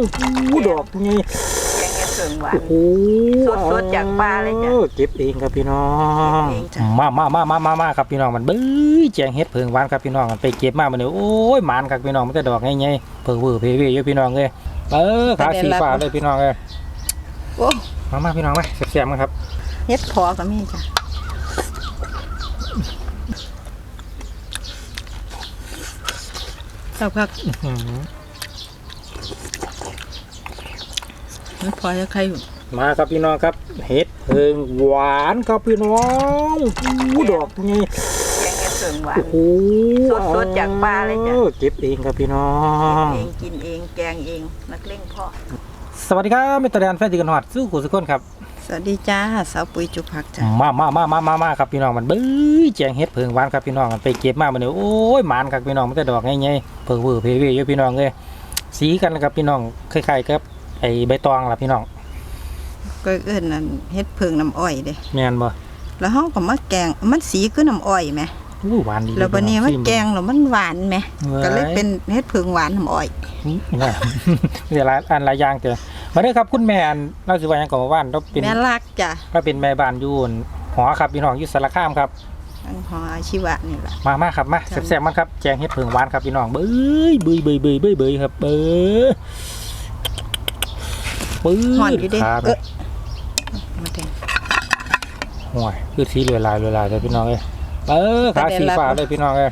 โอ้โหดอกไงแกงเห็ดเผิงหวาน โอ้โหสดๆจากป่าเลยจ้ะออเก็บเองครับพี่น้องเก็บเองจ้ะ มามามามามามาครับพี่น้องมันเบ้ยแจงเฮ็ดเพิงหวานครับพี่น้องมันไปเก็บมามันเนี่ยโอ้ยหมานครับพี่น้องมันจะดอกไงไงเพิงเวอร์เพเวเยอะพี่น้องเลยเออขาสีฟ้าเลยพี่น้องเลยโอ้มามาพี่น้องมาแซ่บๆกันครับเห็ดพอก็มีจ้ะสักพักอื้อหือ เห็ดพอจะใครอยู่มาครับพี่น้องครับเฮ็ดเพิงหวานครับพี่น้องโอ้โหดอกไงแกงเห็ดเผิงหวาน โอ้โหสดๆจากป่าเลยจ้ะออเก็บเองครับพี่น้อง เองกินเองแกงเองนักเล่งพ่อ สวัสดีครับมิตรแดนแฟนติกันหอดสู้กูสุกคนครับ สวัสดีจ้าสาวปุ๋ยจุผักจ้ะมามามามามามาครับพี่น้องมันเบ้ยแจงเฮ็ดเพิงหวานครับพี่น้องมันไปเก็บมามันเนี่ยโอ้ยหมานครับพี่น้องมันจะดอกไงไงเพิงเวอร์เพเวเยอะพี่น้องเลยสีกันครับพี่น้องคล้ายๆกับ ไอ้ใบตองล่ะพี่น้องก็เอิ้นนั่นเห็ดเผิงน้ำอ้อยเด้แม่นบ่แล้วเฮาก็มาแกงมันสีคือน้ำอ้อยไหมอู้หวานดีแล้วบัดนี้มันแกงแล้วมันหวานไหมว้ก็เลยเป็นเห็ดเผิงหวานน้ำอ้อยว่าเดี๋ยวหลายอันหลายอย่างเจอมาเด้อครับคุณแม่อันเราสิว่าหยังก่อนว่าบ้านเราเป็นแม่รักจ้ะเราเป็นแม่บ้านอยู่อั่นหอครับพี่น้องอยู่สารคามครับอันของอาชีวะนี่แหละมามาครับมาจ้ะแซ่บๆมันครับแจงเฮ็ดเพิงหวานครับพี่น้องเบ้ยเบยเบยเบยเบยเบยครับเบ้ย ปื้ห่อนอยู่เด้ครับเออมาแทงห่วยคือสีเหลือลายเหลือลายเลยพี่น้องเอ้ยเออขาประเด็นสีลับฟ้าเลยพี่น้องเอ้ย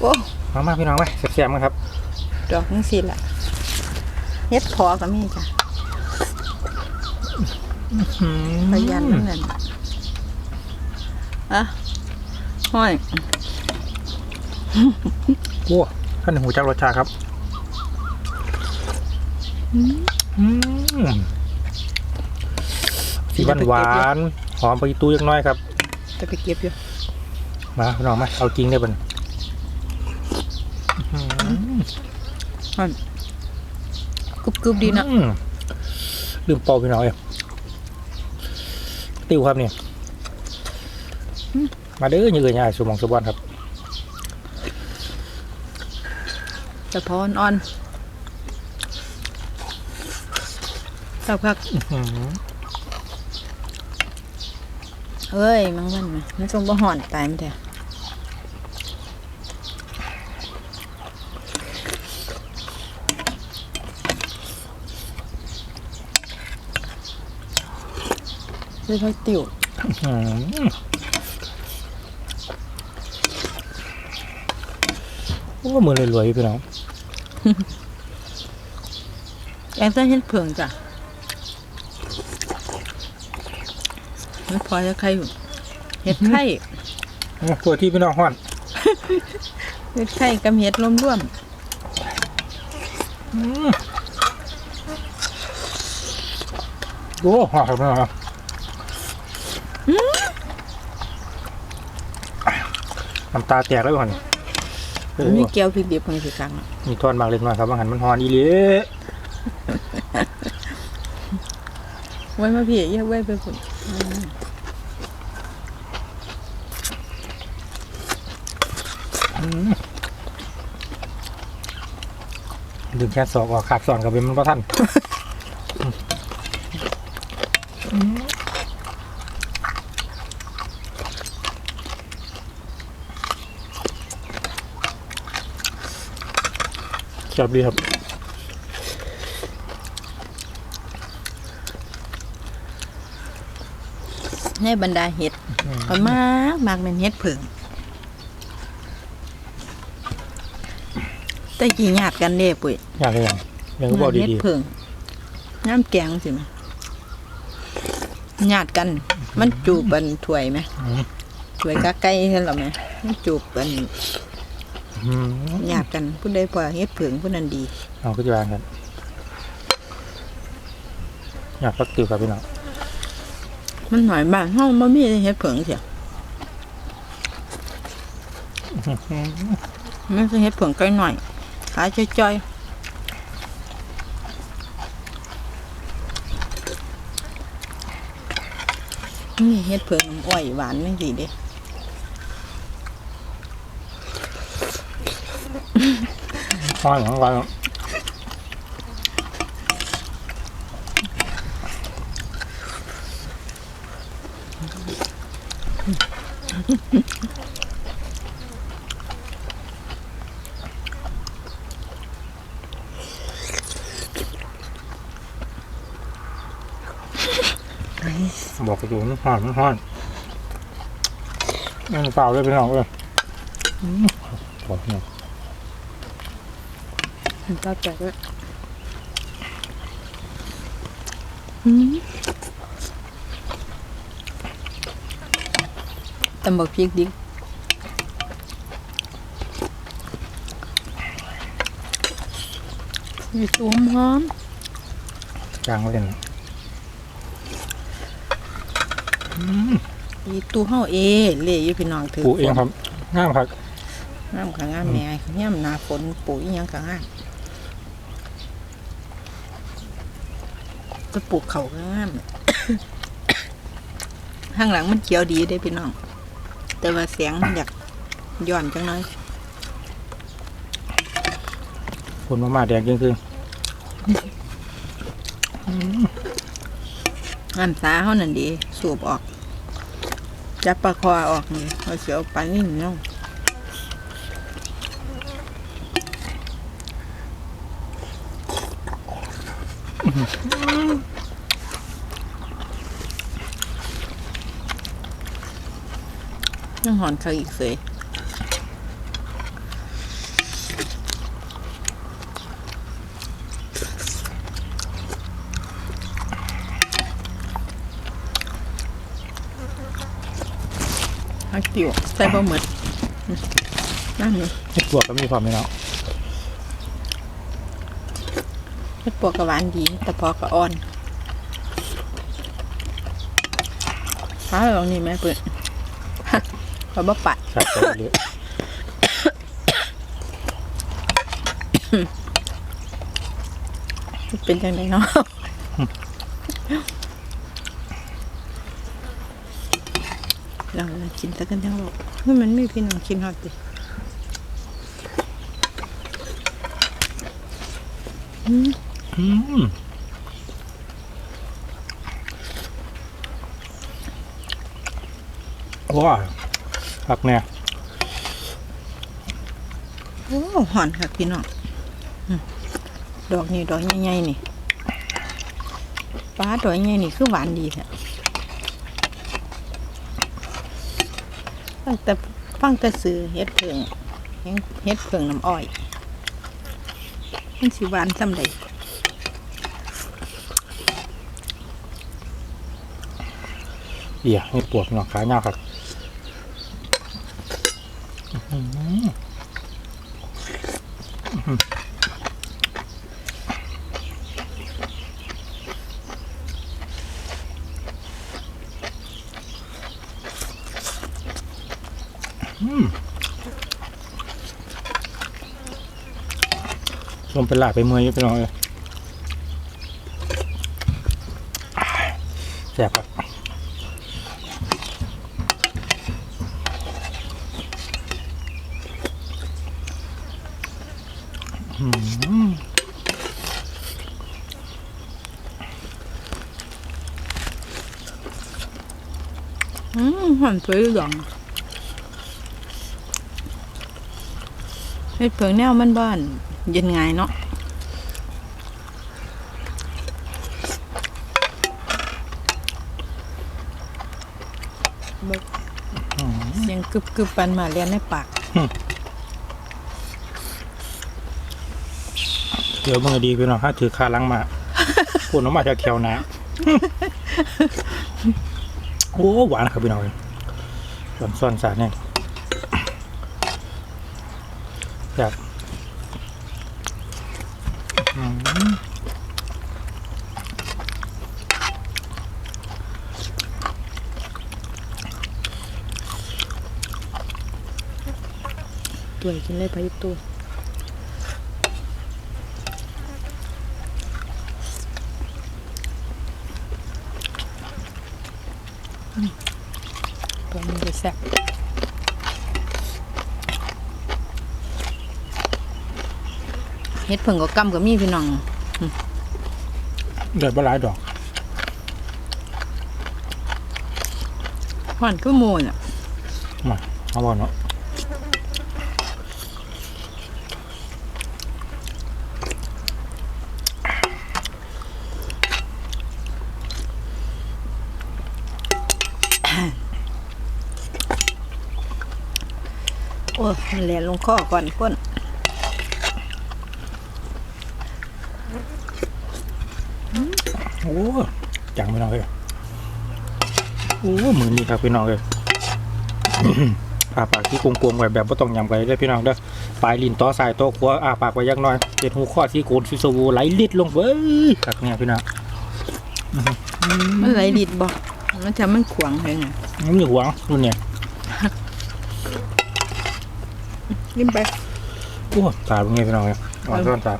โอ้มามาพี่น้องมาแซ่บๆมันครับดอกนี่สิละเฮ็ดพอก็มีจ้ะพยันนั่นแหละอะห้อยโอ้ท่านหูจักรสชาติครับอืม สีหวานหวานๆหอมไปตู้ยักหน้อยครับจะไปเก็บอยู่มาพี่น้องมาเอาจริงได้บ่นกรุบกรุบดีเนาะอืมลืมเป่าพี่น้องเอ้ยติวครับเนี่ยมาเด้อยืนยายสมองสมบัติครับแต่พออ่อน สักพักอื้อหือเอ้ยมังวันไหมมันทรงบ่ห่อนตายมันแท้เลยค่อยติ่วอืมโอ้มือรวยๆอยู่พี่น้อง แกงเส้นเห็ดเผืองจ้ะ ไม่พอจะใครอยู่เห็ดไข่โอ้ตัวที่พี่น้องห้อนเห็ดไข่กับเห็ดร่วมร่วมโอ้หอมครับพี่น้องครับน้ำตาแตกแล้วก่อนโอ้ๆมีเกี๊ยวพริกดิบของสิกังอะมีทอนบางเล็กน้อยครับบางหันมันหอนอีหลีไว้มาพี่เยอะไว้ไปพุ่น ดึงแค่ศอกออกขาดสอนกับเป็นมันก็ท่านชอบดีครับในบรรดาเห็ดก็มากมากเป็นเห็ดเผือง แต่กี่หยาดกันเด้ปุ๋ยอยากเลยอย่างยังก็บอกเห็ดดีเผืองน้ำแกงสิไหมหยาดกัน มันจูบบันถ้วยไหมๆอืมถ้วยกะไก่เห็นหรอไหมมันจูบบันอืมหยาดกันผู้ใดพอเฮ็ดเผืองผู้นั้นดี เอาก็จะวางกันอยากพักติวครับพี่น้องมันหน่อยบ้านห้องบ่มีเฮ็ดเผืองเสียมันจะเฮ็ดเผืองไก่หน่อย thả chơi chơi นี่เฮ็ดเผือกน้ำอ้อยหวานนี่สิเด้ฟังของฟังอืม บอกกระดูกมันห่อนมันห่อนนั่นเปล่าเลยพี่น้องเลยอืมบอกพี่น้องมันก็แตกเลยอืมตำบักพริกดิมีตัวหอมจางไว้เลยนะ มีตู้เฮาเอเล่อยู่พี่น้องถือปลูกเองครับงามครับงามค่ะงามแม่ย่ำหนาฝนปลูกอีหยังค่ะงามก็ปลูกเขาก็งามข้างหลังมันเขียวดีได้พี่น้อง แต่ว่าเสียงมันอยากย้อนจังน้อยผลมามาแดงจริง น้ำสาเขานั่นดี สูบออก จับปลาคอออกนี่เอาเสียวปลานิ่มน้องยังหอนเขาอีกเสย ฮักติวใส่บะหมึดนั่นนี่ๆเห็ดปวกก็มีความพี่น้องเฮ็ดปวกกะหวานดี แต่พอกะอ่อนฟ้าลองนี่แม่เปิดขอบ่ปัดใส่ไปเรื่อยเป็นจังไดเนาะ เรากินตะกันทั้งโลกเฮ้ยมันไม่พี่น้องกินฮอดดิอืมว้าผักเนี่ยโอ้หอนค่ะพี่น้องอืมดอกนี่ดอกใหญ่ๆนี่ปลาดอกใหญ่นี่คือหวานดีแท้ ฟังแต่ฟังแต่ซื้อเฮ็ดเพิงเฮ็ดเพิงน้ำอ้อยมันสิหวานซำใดเอี่ยเห็ดปวกพี่น้องขาเงาครับอื้อ ชมเป็นหลาไปเมื่อยอยู่พี่น้องเลยแซ่บครับอืมหอ นสวยดองเฮ็ดเพิงแนวมันบ้านเย็นง่ายเนาะเบิกเสียงกึบกึบปันมาเรียนในปากเดี๋ยวมึงก็ดีพี่น้องถ้าถือคาลังมาพูดออกมาจากแถวนะโอ้หวานครับพี่น้องส่วนส่วนสารเนี่ย แบบตัวกินเลยไปตัวตัวมันจะแซ่บ เฮ็ดเพิ่งก็กำกับมีพี่น้องเดือดบหลายดอกห่อนคือหมูน่ะมาเอาบ่เนาะโอ้ยมันแหลนลงคอก่อนก้น โอ้จังพี่น้องเลยโอ้มือนี้ครับพี่น้องเลยอาปากที่กลมๆไว้แบบบ่ต้องยำไว้เด้อพี่น้องเด้อปลายลิ้นต่อสายต่อขวาอาปากไว้อยักหน่อยเจ็ดหูข้อที่โกนซิโซโวไหลลิดลงเว้ยครับเนี่ยพี่น้องมันไหลดิดบ่มันจะมันขวางเลยไงนี่มีหวงรุ่นเนี่ยยิ้มไปโอ้ตาเป็นไงพี่น้องเลยอ่อนร้อนตา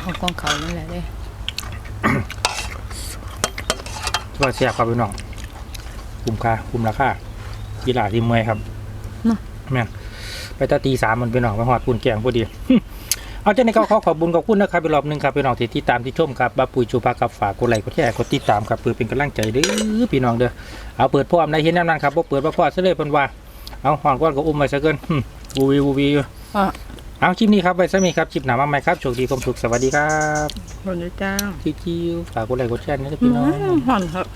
เอากองเขานั่นแหละเด้ ว่าเสียบครับพี่น้องคุ้มค่าคุ้มราคากีฬาทีมมวยครับเนาะแม่นไปตาตีสามมันพี่น้องไปหอดปุ่นแกงพอดี เอาเจ้าในเขาขอขอบบุญขอบคุณนะครับไปรอบหนึงครับพี่น้องที่ติดตามที่ชมครับบาปุยจูปากับฝากกดไลค์กดแชร์กดติดตามครับเพื่อเป็นกำลังใจเด้อพี่น้องเด้อเอาเปิดพ่อมในเห็นแนวนั้นครับบ่เปิดบ่พ่อซะเลยเพิ่นว่าเอาหอนก้อนก็อุ้มไว้ซะเกินหึวูวีวูวีอยู่ อะ เอาคลิปนี้ครับไว้ซะมีครับคลิปหน้ามาใหม่ครับโชคดีความสุขสวัสดีครับ คนเดียวจ้าชิวๆฝากกดไลค์กดแชร์นะอืพี่น้องมหอนครับ